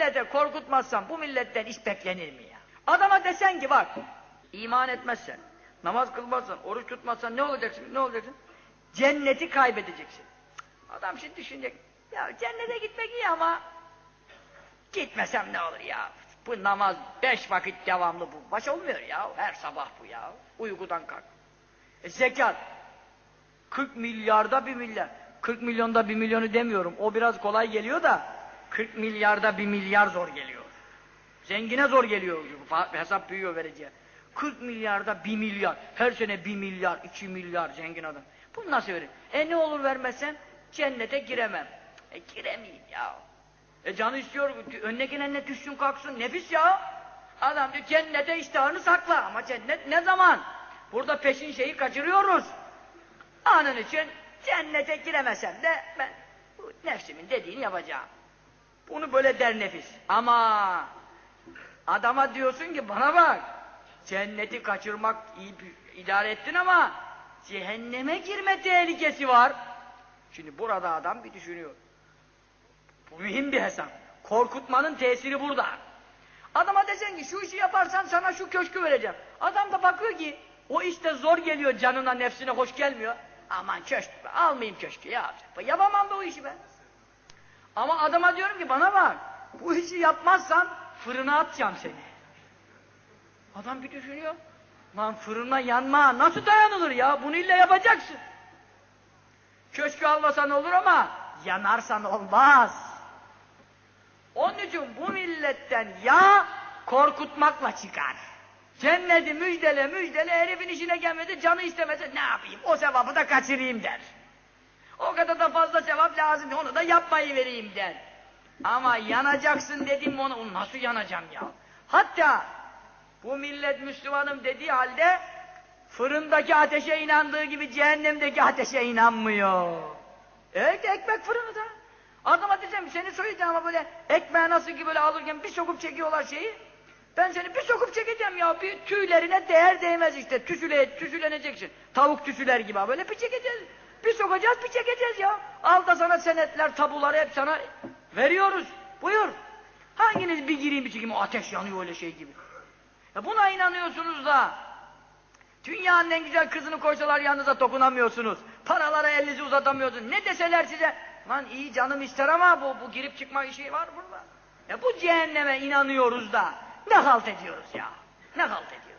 millete korkutmazsan bu milletten iş beklenir mi ya? Adama desen ki bak, iman etmezsen, namaz kılmazsan, oruç tutmazsan ne olacaksın, ne olacaksın? Cenneti kaybedeceksin. Adam şimdi düşünecek, ya cennete gitmek iyi ama gitmesem ne olur ya? Bu namaz beş vakit devamlı bu. Baş olmuyor ya, her sabah bu ya. Uykudan kalk. E, zekat, 40 milyarda bir milyar. 40 milyonda bir milyonu demiyorum. O biraz kolay geliyor da 40 milyarda bir milyar zor geliyor. Zengine zor geliyor. Hesap büyüyor vereceği. 40 milyarda bir milyar. Her sene bir milyar, iki milyar zengin adam. Bunu nasıl verir? E ne olur vermezsem cennete giremem. E giremeyeyim ya. E canı istiyor, önüne gelenle düşsün kalksın. Nefis ya. Adam diyor cennete iştahını sakla. Ama cennet ne zaman? Burada peşin şeyi kaçırıyoruz. Anın için cennete giremesem de ben nefsimin dediğini yapacağım. Bunu böyle der nefis. Ama adama diyorsun ki bana bak cenneti kaçırmak iyi idare ettin ama cehenneme girme tehlikesi var. Şimdi burada adam bir düşünüyor. Bu mühim bir hesap. Korkutmanın tesiri burada. Adama desen ki şu işi yaparsan sana şu köşkü vereceğim. Adam da bakıyor ki o işte zor geliyor canına nefsine hoş gelmiyor. Aman köşk almayayım köşkü ya. Yapamam da o işi ben. Ama adama diyorum ki bana bak bu işi yapmazsan fırına atacağım seni. Adam bir düşünüyor. Lan fırına yanma nasıl dayanılır ya? Bunu illa yapacaksın. Köşkü almasan olur ama yanarsan olmaz. Onun için bu milletten ya korkutmakla çıkar. Cenneti müjdele müjdele herifin işine gelmedi canı istemese ne yapayım o sevabı da kaçırayım der. O kadar da fazla sevap lazım onu da yapmayı vereyim der. Ama yanacaksın dedim onu nasıl yanacağım ya? Hatta bu millet Müslümanım dediği halde fırındaki ateşe inandığı gibi cehennemdeki ateşe inanmıyor. Evet ekmek fırını da. Adama desem seni soyacağım ama böyle ekmeği nasıl ki böyle alırken bir sokup çekiyorlar şeyi. Ben seni bir sokup çekeceğim ya bir tüylerine değer değmez işte tüsüle, tüsüleneceksin. Tavuk tüsüler gibi böyle bir çekeceğiz. Bir sokacağız bir çekeceğiz ya. Al da sana senetler tabuları hep sana veriyoruz. Buyur. Hanginiz bir gireyim bir çekeyim o ateş yanıyor öyle şey gibi. Ya buna inanıyorsunuz da Dünyanın en güzel kızını koysalar yanınıza dokunamıyorsunuz. Paralara elinizi uzatamıyorsunuz. Ne deseler size, lan iyi canım ister ama bu, bu girip çıkma işi var burada. Ya bu cehenneme inanıyoruz da ne halt ediyoruz ya? Ne halt ediyoruz?